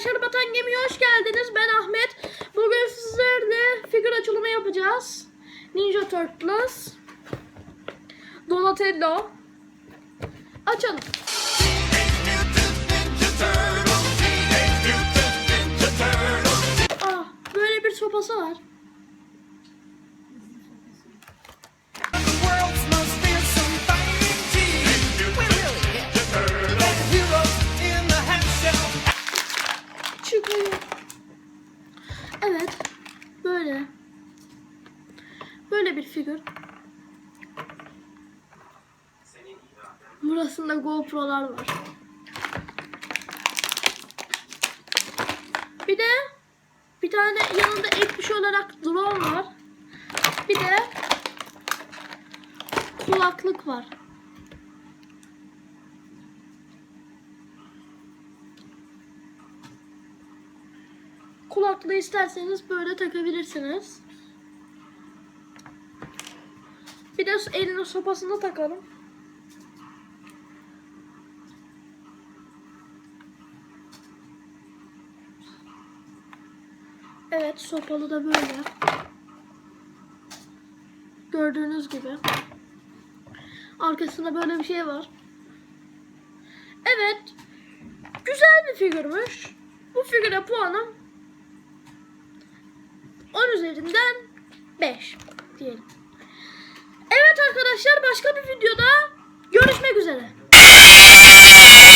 arkadaşlar Batan Gemi'ye hoş geldiniz. Ben Ahmet. Bugün sizlerle figür açılımı yapacağız. Ninja Turtles. Donatello. Açalım. Böyle bir figür. Burasında GoPro'lar var. Bir de bir tane yanında ek bir şey olarak drone var. Bir de kulaklık var. Kulaklığı isterseniz böyle takabilirsiniz. Bir de elinin sopasını takalım. Evet sopalı da böyle. Gördüğünüz gibi. Arkasında böyle bir şey var. Evet. Güzel bir figürmüş. Bu figüre puanım 10 üzerinden 5 diyelim. Arkadaşlar başka bir videoda görüşmek üzere.